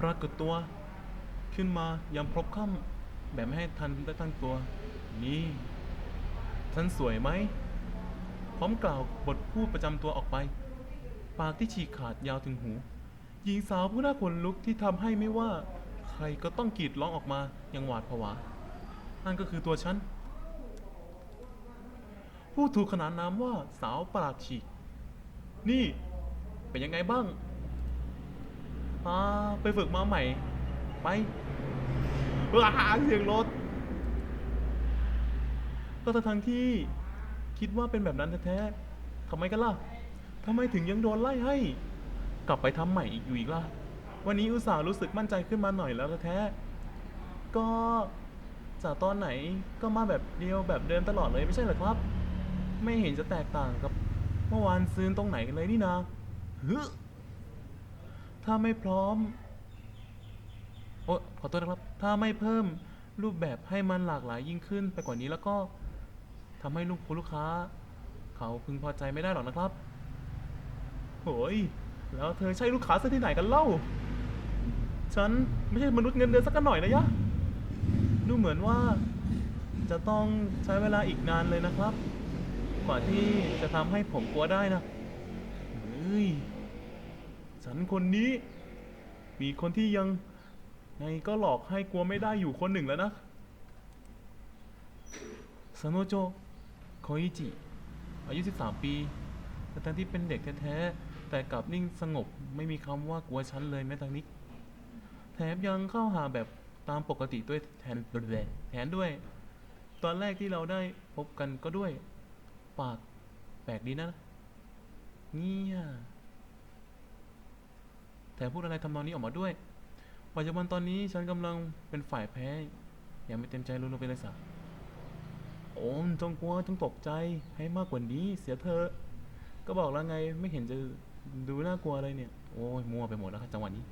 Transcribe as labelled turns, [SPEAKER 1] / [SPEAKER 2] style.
[SPEAKER 1] ปรากฏตัว ขึ้นมายามพบค่ำแบบไม่ให้ทันได้ตั้งตัว นี่ฉันสวยไหม พร้อมกล่าวบทพูดประจำตัวออกไป ปากที่ฉีกขาดยาวถึงหู หญิงสาวผู้น่าขนลุกที่ทำให้ไม่ว่า ใครก็ต้องกรีดร้องออกมาอย่างหวาดผวา นั่นก็คือตัวฉัน ผู้ถูกขนานนามว่าสาวประหลาดฉีก นี่ เป็นยังไงบ้าง อ่าไปฝึกมาใหม่ ไปว้าเสียงรถ ก็ทั้งที่คิดว่าเป็นแบบนั้นแท้ๆทำไมกันล่ะทำไมถึงยังโดนไล่ให้ กลับไปทำใหม่อีกอยู่อีกล่ะ วันนี้อุตส่าห์รู้สึกมั่นใจขึ้นมาหน่อยแล้วแท้ๆก็จากตอนไหนก็มาแบบเดียวแบบเดิมตลอดเลยไม่ใช่เหรอครับ ไม่เห็นจะแตกต่างกับเมื่อวานซื้อตรงไหนกันเลยนี่นาฮึ ถ้าไม่พร้อม โอ้ขอโทษนะครับ ถ้าไม่เพิ่มรูปแบบให้มันหลากหลายยิ่งขึ้นไปกว่านี้แล้วก็ทำให้ลูกคุณลูกค้า เขาพึงพอใจไม่ได้หรอกนะครับโหยแล้วเธอใช่ลูกค้าซะที่ไหนกันเล่า ฉันไม่ใช่มนุษย์เงินเดือนสักหน่อยนะยะ ดูเหมือนว่า จะต้องใช้เวลาอีกนานเลยนะครับ กว่าที่จะทำให้ผมกลัวได้นะเฮ้ย ฉันคนนี้ มีคนที่ยังไงก็หลอกให้กลัวไม่ได้อยู่คนหนึ่งแล้วนะซานโนโจโคอิจิ อายุ 13 ปีแต่ทั้งที่เป็นเด็กแท้ๆ แต่กลับนิ่งสงบไม่มีคำว่ากลัวฉันเลยแม้แต่นิดแถมยังเข้าหาแบบตามปกติด้วยแทนแทนด้วย ตอนแรกที่เราได้พบกันก็ด้วย ปากแปลกดีนะเงีย แถมพูดอะไรทำนองนี้ออกมาด้วย ปัจจุบันตอนนี้ฉันกำลังเป็นฝ่ายแพ้ยังไม่เต็มใจรุนลงไปเลยสักโอ้มจงกลัวจงตกใจให้มากกว่านี้เสียเธอ ก็บอกแล้วไงไม่เห็นจะดูน่ากลัวอะไรเนี่ย โอ้ยมัวไปหมดแล้วครับจังหวะนี้